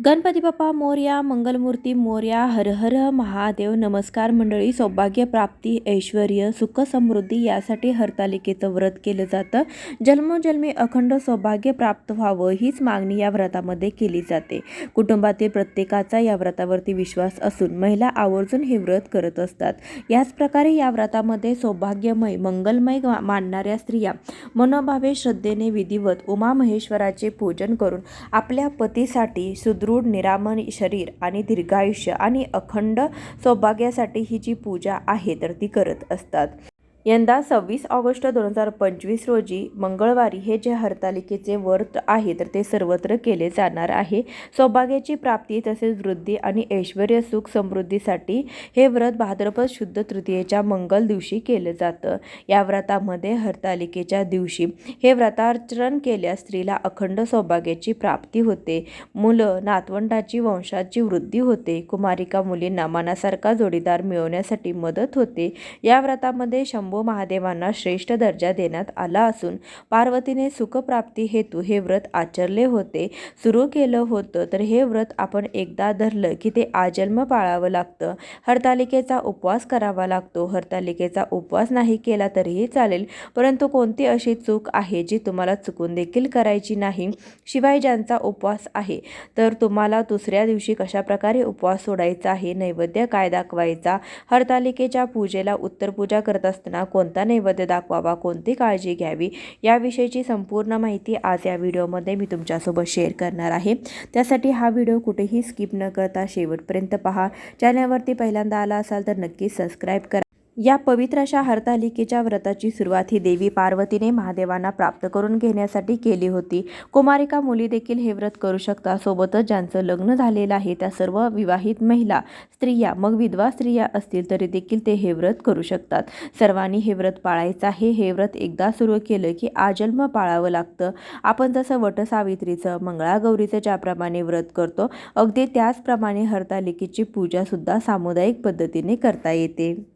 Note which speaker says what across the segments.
Speaker 1: गणपती बाप्पा मोर्या मंगलमूर्ती मोर्या हर हर महादेव नमस्कार मंडळी सौभाग्य प्राप्ती ऐश्वर सुख समृद्धी यासाठी हरतालिकेचं व्रत केलं जातं. जन्मोजन्मी अखंड सौभाग्य प्राप्त व्हावं हीच मागणी या व्रतामध्ये केली जाते. कुटुंबातील प्रत्येकाचा या व्रतावरती विश्वास असून महिला आवर्जून हे व्रत करत असतात. याच प्रकारे या व्रतामध्ये सौभाग्यमय मंगलमय मा- मानणाऱ्या स्त्रिया मनोभावे श्रद्धेने विधिवत उमा महेश्वराचे पूजन करून आपल्या पतीसाठी सुदृढ निरामय शरीर आणि दीर्घायुष्य आणि अखंड सौभाग्यासाठी ही जी पूजा आहे तर ती करत असतात. यंदा सव्वीस ऑगस्ट दोन हजार पंचवीस रोजी मंगळवारी हे जे हरतालिकेचे व्रत आहे तर ते सर्वत्र केले जाणार आहे. सौभाग्याची प्राप्ती तसेच वृद्धी आणि ऐश्वर सुख समृद्धीसाठी हे व्रत भाद्रपद शुद्ध तृतीयेच्या मंगल दिवशी केलं जातं. या व्रतामध्ये हरतालिकेच्या दिवशी हे व्रताचरण केल्यास स्त्रीला अखंड सौभाग्याची प्राप्ती होते. मुलं नातवंडाची वंशाची वृद्धी होते. कुमारिका मुलींना मनासारखा जोडीदार मिळवण्यासाठी मदत होते. या व्रतामध्ये शंभू महादेवांना श्रेष्ठ दर्जा देण्यात आला असून पार्वतीने सुखप्राप्ती हेतू हे व्रत आचरले होते. सुरू केलं होतं तर हे व्रत आपण एकदा धरलं की ते आजन्म पाळावं लागतं. हरतालिकेचा उपवास करावा लागतो. हरतालिकेचा उपवास नाही केला तरीही चालेल परंतु कोणती अशी चूक आहे जी तुम्हाला चुकून देखील करायची नाही? शिवाय ज्यांचा उपवास आहे तर तुम्हाला दुसऱ्या दिवशी कशाप्रकारे उपवास सोडायचा आहे? नैवेद्य काय दाखवायचा? हरतालिकेच्या पूजेला उत्तर पूजा करत असताना कोणता नैवेद्य दाखवावा कोणती काळजी घ्यावी याविषयीची संपूर्ण माहिती आज या व्हिडिओमध्ये मी तुमच्यासोबत शेअर करणार आहे. त्यासाठी हा व्हिडिओ कुठेही स्किप न करता शेवटपर्यंत पहा. चॅनलवरती पहिल्यांदा आला असाल तर नक्की सबस्क्राईब करा. या पवित्र अशा हरतालिकेच्या व्रताची सुरुवात ही देवी पार्वतीने महादेवांना प्राप्त करून घेण्यासाठी केली होती. कुमारिका मुली देखील हे व्रत करू शकता सोबतच ज्यांचं लग्न झालेलं आहे त्या सर्व विवाहित महिला स्त्रिया मग विधवा स्त्रिया असतील तरी देखील ते हे व्रत करू शकतात. सर्वांनी हे व्रत पाळायचं आहे. हे व्रत एकदा सुरू केलं की आजन्म पाळावं लागतं. आपण जसं वटसावित्रीचं मंगळागौरीचं ज्याप्रमाणे व्रत करतो अगदी त्याचप्रमाणे हरतालिकेची पूजासुद्धा सामुदायिक पद्धतीने करता येते.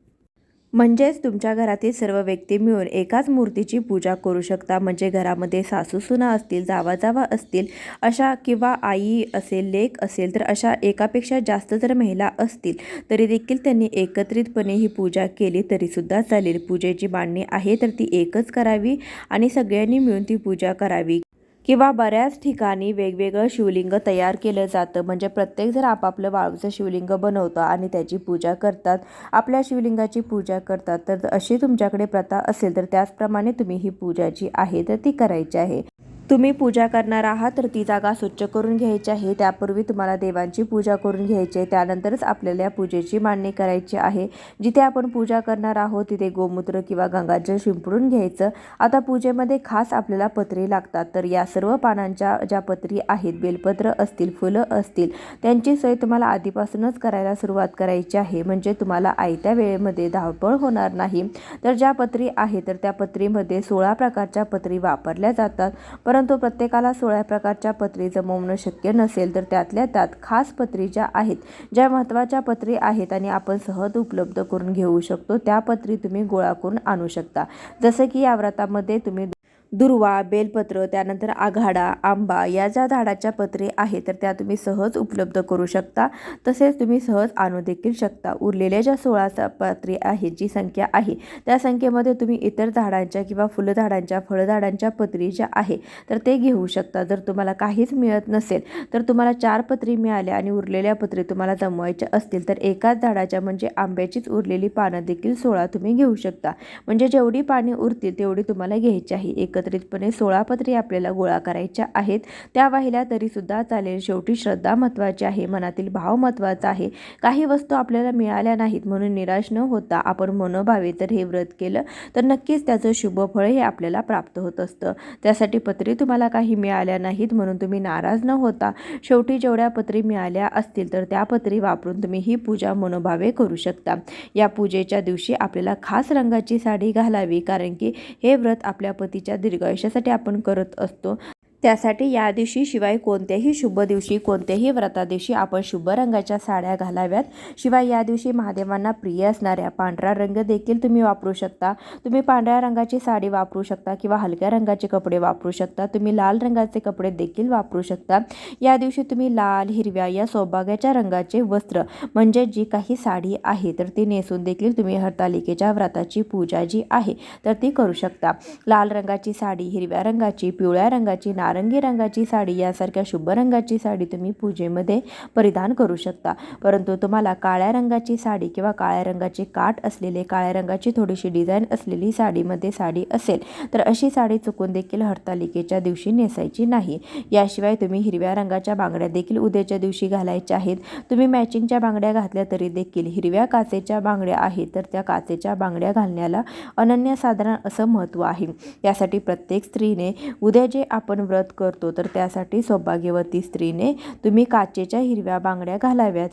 Speaker 1: म्हणजेच तुमच्या घरातील सर्व व्यक्ती मिळून एकाच मूर्तीची पूजा करू शकता. म्हणजे घरामध्ये सासूसुना असतील जावा जावा असतील अशा किंवा आई असेल लेख असेल तर अशा एकापेक्षा जास्त जर महिला असतील तरी देखील त्यांनी एकत्रितपणे ही पूजा केली तरीसुद्धा चालेल. पूजेची मांडणी आहे तर ती एकच करावी आणि सगळ्यांनी मिळून ती पूजा करावी. किंवा बऱ्याच ठिकाणी वेगवेगळं शिवलिंग तयार केलं जातं. म्हणजे प्रत्येक जर आपापलं वाळूचं शिवलिंग बनवतं आणि त्याची पूजा करतात आपल्या शिवलिंगाची पूजा करतात तर अशी तुमच्याकडे प्रथा असेल तर त्याचप्रमाणे तुम्ही ही पूजा जी आहे तर ती करायची आहे. तुम्ही पूजा करणार आहात तर ती जागा स्वच्छ करून घ्यायची आहे. त्यापूर्वी तुम्हाला देवांची पूजा करून घ्यायची आहे. त्यानंतरच आपल्याला या पूजेची मांडणी करायची आहे. जिथे आपण पूजा करणार आहोत तिथे गोमूत्र किंवा गंगाजल शिंपडून घ्यायचं. आता पूजेमध्ये खास आपल्याला पत्री लागतात. तर या सर्व पानांच्या ज्या पत्री आहेत बेलपत्र असतील फुलं असतील त्यांची सोय तुम्हाला आधीपासूनच करायला सुरुवात करायची आहे. म्हणजे तुम्हाला आयत्या वेळेमध्ये धावपळ होणार नाही. तर ज्या पत्री आहे तर त्या पत्रीमध्ये सोळा प्रकारच्या पत्री वापरल्या जातात. परंतु प्रत्येकाला सोळा प्रकारच्या पत्री जमवणं शक्य नसेल तर त्यातल्या त्यात खास पत्री ज्या आहेत ज्या महत्त्वाच्या पत्री आहेत आणि आपण सहज उपलब्ध करून घेऊ शकतो त्या पत्री तुम्ही गोळा करून आणू शकता. जसं की या व्रतामध्ये तुम्ही दुर्वा बेलपत्र त्यानंतर आघाडा आंबा या ज्या झाडाच्या पत्रे आहेत तर त्या तुम्ही सहज उपलब्ध करू शकता. तसेच तुम्ही सहज आणू देखील शकता. उरलेल्या ज्या सोळा पत्रे आहेत जी संख्या आहे त्या संख्येमध्ये तुम्ही इतर झाडांच्या किंवा फुलझाडांच्या फळझाडांच्या पत्री ज्या आहे तर ते घेऊ शकता. जर तुम्हाला काहीच मिळत नसेल तर तुम्हाला चार पत्री मिळाल्या आणि उरलेल्या पत्री तुम्हाला जमवायच्या असतील तर एकाच झाडाच्या म्हणजे आंब्याचीच उरलेली पानं देखील सोळा तुम्ही घेऊ शकता. म्हणजे जेवढी पाने उरतील तेवढी तुम्हाला घ्यायची आहे. एक एकत्रितपणे सोळा पत्री आपल्याला गोळा करायच्या आहेत. त्या वाहिल्या तरीसुद्धा चालेल. शेवटी श्रद्धा महत्त्वाची आहे. मनातील भाव महत्त्वाचा आहे. काही वस्तू आपल्याला मिळाल्या नाहीत म्हणून निराश न होता आपण मनोभावे तर हे व्रत केलं तर नक्कीच त्याचं शुभ फळ हे आपल्याला प्राप्त होत असतं. त्यासाठी पत्री तुम्हाला काही मिळाल्या नाहीत म्हणून तुम्ही नाराज न होता शेवटी जेवढ्या पत्री मिळाल्या असतील तर त्या पत्री वापरून तुम्ही ही पूजा मनोभावे करू शकता. या पूजेच्या दिवशी आपल्याला खास रंगाची साडी घालावी कारण की हे व्रत आपल्या पतीच्या दीर्घ आयुष्यासाठी आपण करत असतो. त्यासाठी या दिवशी शिवाय कोणत्याही शुभ दिवशी कोणत्याही व्रता दिवशी आपण शुभ रंगाच्या साड्या घालाव्यात. शिवाय या दिवशी महादेवांना प्रिय असणाऱ्या पांढरा रंग देखील तुम्ही वापरू शकता. तुम्ही पांढऱ्या रंगाची साडी वापरू शकता किंवा हलक्या रंगाचे कपडे वापरू शकता. तुम्ही लाल रंगाचे कपडे देखील वापरू शकता. या दिवशी तुम्ही लाल हिरव्या या सौभाग्याच्या रंगाचे वस्त्र म्हणजे जी काही साडी आहे तर ती नेसून देखील तुम्ही हरतालिकेच्या व्रताची पूजा जी आहे तर ती करू शकता. लाल रंगाची साडी हिरव्या रंगाची पिवळ्या रंगाची नारंगी रंगाची साडी यासारख्या शुभ रंगाची साडी तुम्ही पूजेमध्ये परिधान करू शकता. परंतु तुम्हाला काळ्या रंगाची साडी किंवा काळ्या रंगाची काठ असलेले काळ्या रंगाची थोडीशी डिझाईन असलेली साडीमध्ये साडी असेल तर अशी साडी चुकून देखील हरतालिकेच्या दिवशी नेसायची नाही. याशिवाय तुम्ही हिरव्या रंगाच्या बांगड्या देखील उद्याच्या दिवशी घालायच्या आहेत. तुम्ही मॅचिंगच्या बांगड्या घातल्या तरी देखील हिरव्या काचेच्या बांगड्या आहेत तर त्या काचेच्या बांगड्या घालण्याला अनन्यसाधारण असं महत्त्व आहे. यासाठी प्रत्येक स्त्रीने उद्या जे आपण व्रत करतो तर त्यासाठी सौभाग्यवती स्त्रीने तुम्ही काचेच्या हिरव्या बांगड्या घालाव्यात.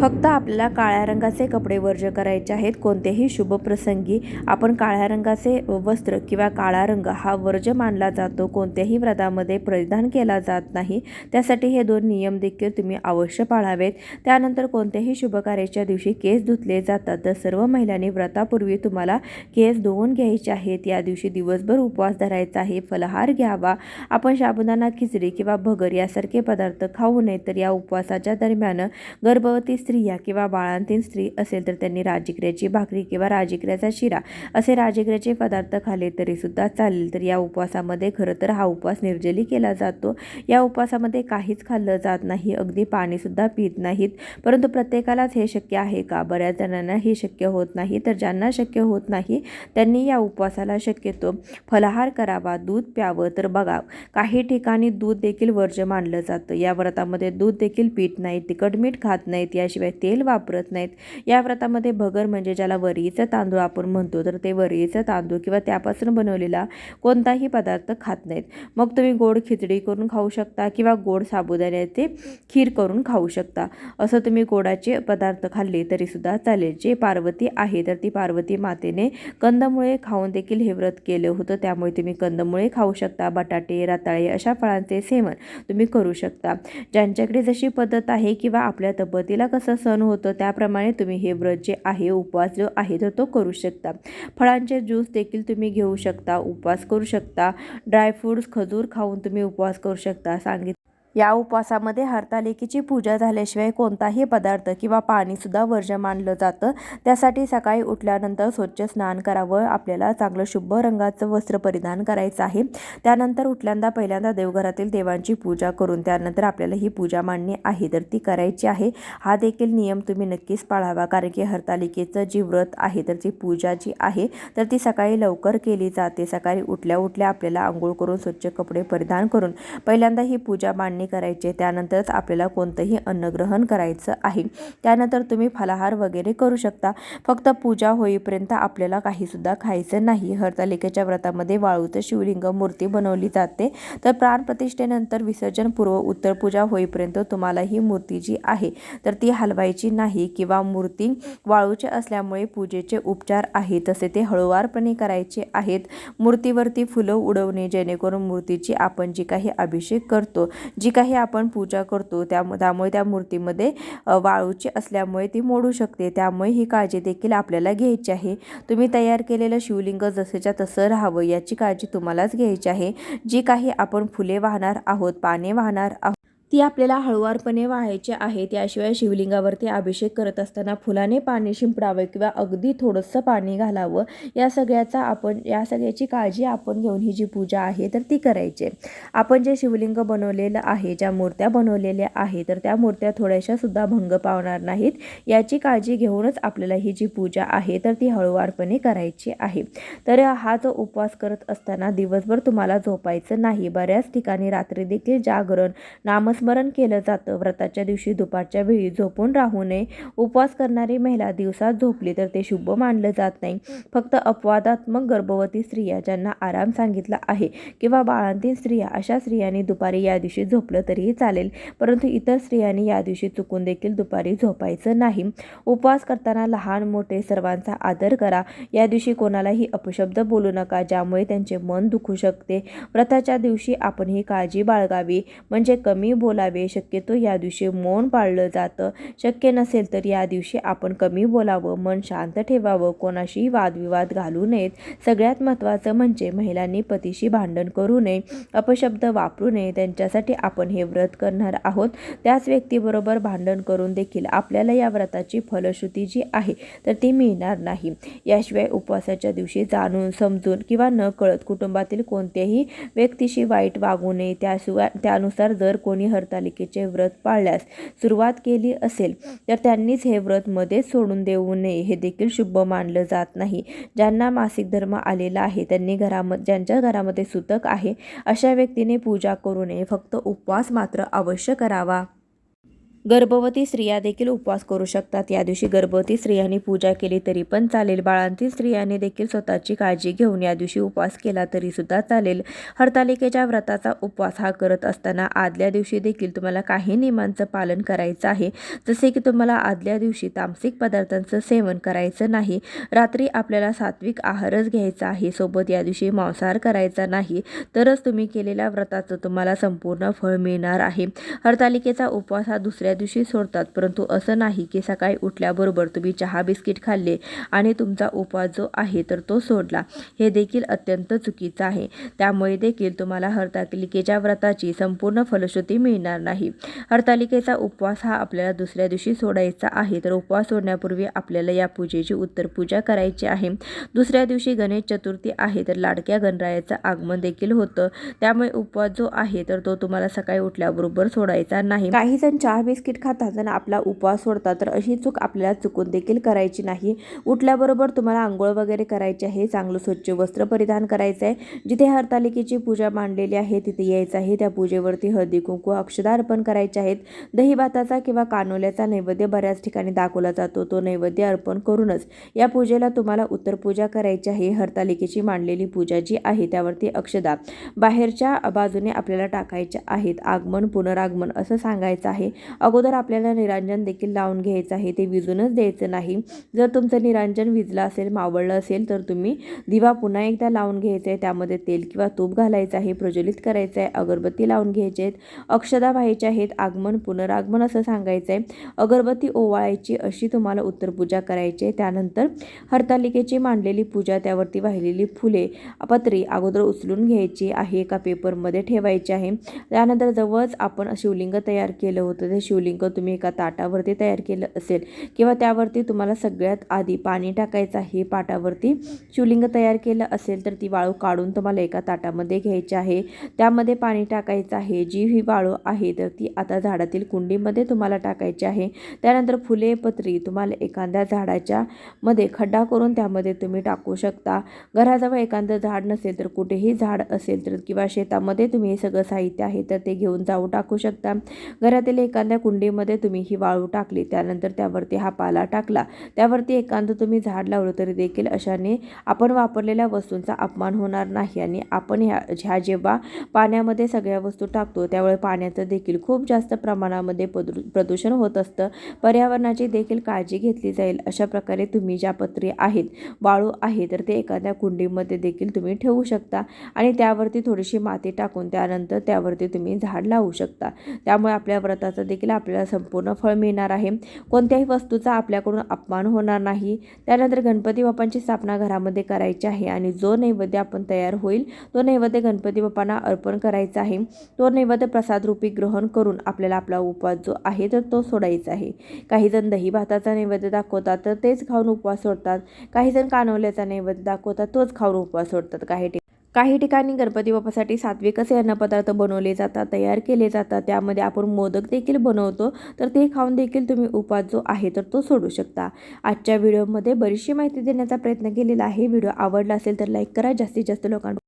Speaker 1: फक्त आपल्याला काळ्या रंगाचे कपडे वर्ज करायचे आहेत. कोणत्याही शुभ प्रसंगी आपण काळ्या रंगाचे वस्त्र किंवा काळा रंग हा वर्ज मानला जातो. कोणत्याही व्रतामध्ये परिधान केला जात नाही. त्यासाठी हे दोन नियम देखील तुम्ही अवश्य पाळावेत. त्यानंतर कोणत्याही शुभ कार्याच्या दिवशी केस धुतले जातात. तर सर्व महिलांनी व्रतापूर्वी तुम्हाला केस धुवून घ्यायचे आहेत. या दिवशी दिवसभर उपवास धरायचा आहे. फलहार घ्यावा. आपण साबुदाणा खिचडी किंवा भगर यासारखे पदार्थ खाऊ नये. तर या उपवासाच्या दरम्यान गर्भवती स्त्रिया किंवा बाळांतीन स्त्री असेल तर त्यांनी राजगिऱ्याची भाकरी किंवा राजगिऱ्याचा शिरा असे राजगिऱ्याचे पदार्थ खाले तरीसुद्धा चालेल. तर या उपवासामध्ये खरं तर हा उपवास निर्जली केला जातो. या उपवासामध्ये काहीच खाल्लं जात नाही अगदी पाणीसुद्धा पित नाहीत. परंतु प्रत्येकालाच हे शक्य आहे का? बऱ्याच जणांना हे शक्य होत नाही. तर ज्यांना शक्य होत नाही त्यांनी या उपवासाला शक्यतो फलाहार करावा दूध प्यावं. तर बघा काही ठिकाणी दूध देखील वर्ज्य मानलं जातं. या व्रतामध्ये दूध देखील पित नाहीत तिखट मीठ खात नाहीत. याशिवाय तेल वापरत नाहीत. या व्रतामध्ये भगर म्हणजे ज्याला वरीचं तांदूळ आपण म्हणतो तर ते वरीचं तांदूळ किंवा त्यापासून बनवलेला कोणताही पदार्थ खात नाहीत. मग तुम्ही गोड खिचडी करून खाऊ शकता किंवा गोड साबुदाण्याचे खीर करून खाऊ शकता. असं तुम्ही गोडाचे पदार्थ खाल्ले तरीसुद्धा चालेल. जे पार्वती आहे तर ती पार्वती मातेने कंदमुळे खाऊन देखील हे व्रत केलं होतं. त्यामुळे तुम्ही कंदमुळे खाऊ शकता बटाटे रताळे अशा फळांचे सेवन तुम्ही करू शकता. ज्यांच्याकडे जशी पद्धत आहे किंवा आपल्या तब्येतीला कसं सण होतं त्याप्रमाणे तुम्ही हे व्रत जे आहे उपवास जो आहे तर तो करू शकता. फळांचे ज्यूस देखील तुम्ही घेऊ शकता उपवास करू शकता. ड्रायफ्रूट्स खजूर खाऊन तुम्ही उपवास करू शकता सांगित या उपवासामध्ये हरतालिकेची पूजा झाल्याशिवाय कोणताही पदार्थ किंवा पाणीसुद्धा वर्ज्य मानलं जातं. त्यासाठी सकाळी उठल्यानंतर स्वच्छ स्नान करावं. आपल्याला चांगलं शुभ रंगाचं वस्त्र परिधान करायचं आहे. त्यानंतर उठल्यांदा पहिल्यांदा देवघरातील देवांची पूजा करून त्यानंतर आपल्याला ही पूजा मांडणी आहे. तर ती करायची आहे. हा देखील नियम तुम्ही नक्कीच पाळावा कारण की हरतालिकेचं जी व्रत आहे तर ती पूजा जी आहे तर ती सकाळी लवकर केली जाते. सकाळी उठल्या उठल्या आपल्याला आंघोळ करून स्वच्छ कपडे परिधान करून पहिल्यांदा ही पूजा मांडणी करायचे त्यानंतरच आपल्याला कोणतंही अन्नग्रहण करायचं आहे. त्यानंतर तुम्ही फलाहार वगैरे करू शकता. फक्त पूजा होईपर्यंत आपल्याला काहीसुद्धा खायचं नाही. हरतालिकेच्या व्रतामध्ये वाळूचं शिवलिंग मूर्ती बनवली जाते. तर प्राणप्रतिष्ठेनंतर विसर्जनपूर्व उत्तर पूजा होईपर्यंत तुम्हाला ही मूर्ती जी आहे तर ती हलवायची नाही किंवा मूर्ती वाळूचे असल्यामुळे पूजेचे उपचार आहे तसे ते हळूवारपणे करायचे आहेत. मूर्तीवरती फुलं उडवणे जेणेकरून मूर्तीची आपण जी काही अभिषेक करतो जी जी काही आपण पूजा करतो त्या त्यामुळे त्या मूर्तीमध्ये वाळूची असल्यामुळे ती मोडू शकते. त्यामुळे ही काळजी देखील आपल्याला घ्यायची आहे. तुम्ही तयार केलेलं शिवलिंग जसंच्या तसं राहावं याची काळजी तुम्हालाच घ्यायची आहे. जी काही आपण फुले वाहणार आहोत पाने वाहणार आहोत ती आपल्याला हळुवारपणे वाहायची आहे. त्याशिवाय शिवलिंगावरती अभिषेक करत असताना फुलाने पाणी शिंपडावं किंवा अगदी थोडंसं पाणी घालावं या सगळ्याचा आपण या सगळ्याची काळजी आपण घेऊन ही जी पूजा आहे तर ती करायची. आपण जे शिवलिंग बनवलेलं आहे ज्या मूर्त्या बनवलेल्या आहे तर त्या मूर्त्या थोड्याशा सुद्धा भंग पावणार नाहीत. याची काळजी घेऊनच आपल्याला ही जी पूजा आहे तर ती हळुवारपणे करायची आहे. तर हा जो उपवास करत असताना दिवसभर तुम्हाला झोपायचं नाही. बऱ्याच ठिकाणी रात्री देखील जागरण नाम नामस्मरण केलं जातं. व्रताच्या दिवशी दुपारच्या वेळी झोपून राहू नये. उपवास करणारी महिला दिवसात झोपली तर ते शुभ मानलं जात नाही. फक्त अपवादात्मक गर्भवती स्त्रिया ज्यांना आराम सांगितला आहे किंवा बाळांतील स्त्रिया अशा स्त्रियांनी दुपारी या दिवशी झोपलं तरीही चालेल. परंतु इतर स्त्रियांनी या दिवशी चुकून देखील दुपारी झोपायचं नाही. उपवास करताना लहान मोठे सर्वांचा आदर करा. या दिवशी कोणालाही अपशब्द बोलू नका ज्यामुळे त्यांचे मन दुखू शकते. व्रताच्या दिवशी आपण ही काळजी बाळगावी. म्हणजे कमी बोलावे. शक्यतो या दिवशी मौन पाळलं जातं. शक्य नसेल तर या दिवशी आपण कमी बोलावं मन शांत ठेवावं कोणाशीही वादविवाद घालू नयेत. सगळ्यात महत्त्वाचं म्हणजे महिलांनी पतीशी भांडण करू नये अपशब्द वापरू नये. त्यांच्यासाठी आपण हे व्रत करणार आहोत. त्याच व्यक्तीबरोबर भांडण करून देखील आपल्याला या व्रताची फलश्रुती जी आहे तर ती मिळणार नाही. याशिवाय उपवासाच्या दिवशी जाणून समजून किंवा न कळत कुटुंबातील कोणत्याही व्यक्तीशी वाईट वागू नये. त्याशिवाय त्यानुसार जर कोणी हरतालिकेचे व्रत पाळल्यास सुरुवात केली असेल तर त्यांनीच हे व्रत मध्येच सोडून देऊ नये हे देखील शुभ मानलं जात नाही. ज्यांना मासिक धर्म आलेला आहे त्यांनी घरामध्ये ज्यांच्या घरामध्ये सुतक आहे अशा व्यक्तीने पूजा करू नये. फक्त उपवास मात्र अवश्य करावा. गर्भवती स्त्रिया देखील उपवास करू शकतात. या दिवशी गर्भवती स्त्रियांनी पूजा केली तरी पण चालेल. बाळांतील स्त्रियांनी देखील स्वतःची काळजी घेऊन या दिवशी उपवास केला तरी सुद्धा चालेल. हरतालिकेच्या व्रताचा उपवास हा करत असताना आदल्या दिवशी देखील तुम्हाला काही नियमांचं पालन करायचं आहे. जसे की तुम्हाला आदल्या दिवशी तामसिक पदार्थांचं सेवन करायचं नाही. रात्री आपल्याला सात्विक आहारच घ्यायचा आहे. सोबत या दिवशी मांसाहार करायचा नाही. तरच तुम्ही केलेल्या व्रताचं तुम्हाला संपूर्ण फळ मिळणार आहे. हरतालिकेचा उपवास हा दुसऱ्या दिवशी सोडतात. परंतु असं नाही की सकाळी उठल्याबरोबर तुम्ही चहा बिस्किट खाल्ले आणि तुमचा उपवास जो आहे तर तो सोडला. हे देखील अत्यंत चुकीचं आहे. त्यामुळे देखील तुम्हाला हरतालिकेच्या व्रताची संपूर्ण फलश्रुती मिळणार नाही. हरतालिकेचा उपवास हा आपल्याला दुसऱ्या दिवशी सोडायचा आहे. तर उपवास सोडण्यापूर्वी आपल्याला या पूजेची उत्तर पूजा करायची आहे. दुसऱ्या दिवशी गणेश चतुर्थी आहे तर लाडक्या गणरायाचं आगमन देखील होतं. त्यामुळे उपवास जो आहे तर तो तुम्हाला सकाळी उठल्याबरोबर सोडायचा नाही. काही जण चहा बिस्किट खातात आणि आपला उपवास सोडता तर अशी चूक आपल्याला चुकून देखील करायची नाही. उठल्याबरोबर तुम्हाला आंघोळ वगैरे करायची आहे चांगलं स्वच्छ वस्त्र परिधान करायचं आहे. जिथे हरतालिकेची पूजा मांडलेली आहे तिथे यायचं आहे. त्या पूजेवरती हळदी कुंकू अक्षदा अर्पण करायचे आहेत. दही भाताचा किंवा कानोल्याचा नैवेद्य बऱ्याच ठिकाणी दाखवला जातो. तो नैवेद्य अर्पण करूनच या पूजेला तुम्हाला उत्तर पूजा करायची आहे. हरतालिकेची मांडलेली पूजा जी आहे त्यावरती अक्षदा बाहेरच्या बाजूने आपल्याला टाकायच्या आहेत. आगमन पुनरागमन असं सांगायचं आहे. अगोदर आपल्याला निरांजन देखील लावून घ्यायचं आहे ते विजूनच द्यायचं नाही. जर तुमचं निरांजन विजलं असेल मावळलं असेल तर तुम्ही दिवा पुन्हा एकदा लावून घ्यायचा आहे. त्यामध्ये तेल किंवा तूप घालायचं आहे प्रज्वलित करायचं आहे अगरबत्ती लावून घ्यायचे आहेत अक्षदा व्हायचे आहेत आगमन पुनरागमन असं सांगायचं आहे. अगरबत्ती ओवाळायची अशी तुम्हाला उत्तरपूजा करायची आहे. त्यानंतर हरतालिकेची मांडलेली पूजा त्यावरती वाहिलेली फुले पत्री अगोदर उचलून घ्यायची आहे एका पेपरमध्ये ठेवायची आहे. त्यानंतर जवळच आपण शिवलिंग तयार केलं होतं ते शिव शिवलिंग तुम्ही एका ताटावरती तयार केलं असेल किंवा त्यावरती तुम्हाला सगळ्यात आधी पाणी टाकायचं आहे पाटावरती शिवलिंग तयार केलं असेल तर ती वाळू काढून तुम्हाला एका ताटामध्ये घ्यायची आहे. त्यामध्ये पाणी टाकायचं आहे जी ही वाळू आहे तर ती आता झाडातील कुंडीमध्ये तुम्हाला टाकायची आहे. त्यानंतर फुले पत्री तुम्हाला एखाद्या झाडाच्या मध्ये खड्डा करून त्यामध्ये तुम्ही टाकू शकता. घराजवळ एखादं झाड नसेल तर कुठेही झाड असेल तर किंवा शेतामध्ये तुम्ही हे सगळं साहित्य आहे तर ते घेऊन जाऊ टाकू शकता. घरातील एखाद्या कुंडीमध्ये तुम्ही ही वाळू टाकली त्यानंतर त्यावरती हा पाला टाकला. त्यावरती एखादं तुम्ही झाड लावलं तरी देखील अशाने आपण वापरलेल्या वस्तूंचा अपमान होणार नाही आणि आपण ह्या ह्या जेव्हा पाण्यामध्ये सगळ्या वस्तू टाकतो त्यावेळी पाण्याचं देखील खूप जास्त प्रमाणामध्ये प्रदू प्रदूषण होत असतं. पर्यावरणाची देखील काळजी घेतली जाईल अशा प्रकारे तुम्ही ज्या पत्री आहेत वाळू आहे तर ते एखाद्या कुंडीमध्ये देखील तुम्ही ठेवू शकता आणि त्यावरती थोडीशी माती टाकून त्यानंतर त्यावरती तुम्ही झाड लावू शकता. त्यामुळे आपल्या व्रताचं देखील आपल्याला संपूर्ण फळ मिळणार आहे. कोणत्याही वस्तूचा आपल्याकडून अपमान होणार नाही. त्यानंतर गणपती बाप्पांची स्थापना घरामध्ये करायची आहे आणि जो नैवेद्य आपण तयार होईल तो नैवेद्य गणपती बाप्पांना अर्पण करायचा आहे. तो नैवेद्य प्रसादरूपी ग्रहण करून आपल्याला आपला उपवास जो आहे तर तो सोडायचा आहे. काही जण दही भाताचा नैवेद्य दाखवतात तर तेच खाऊन उपवास सोडतात. काही जण कानवल्याचा नैवेद्य दाखवतात तोच खाऊन उपवास सोडतात. काही काही ठिकाणी गणपती बाप्पासाठी सात्विक असे अन्नपदार्थ बनवले जातात तयार केले जातात. त्यामध्ये आपण मोदक देखील बनवतो. तर ते खाऊन देखील तुम्ही उपास जो आहे तर तो सोडू शकता. आजच्या व्हिडिओमध्ये बरीचशी माहिती देण्याचा प्रयत्न केलेला आहे. व्हिडिओ आवडला असेल तर लाईक करा. जास्तीत जास्त लोकांना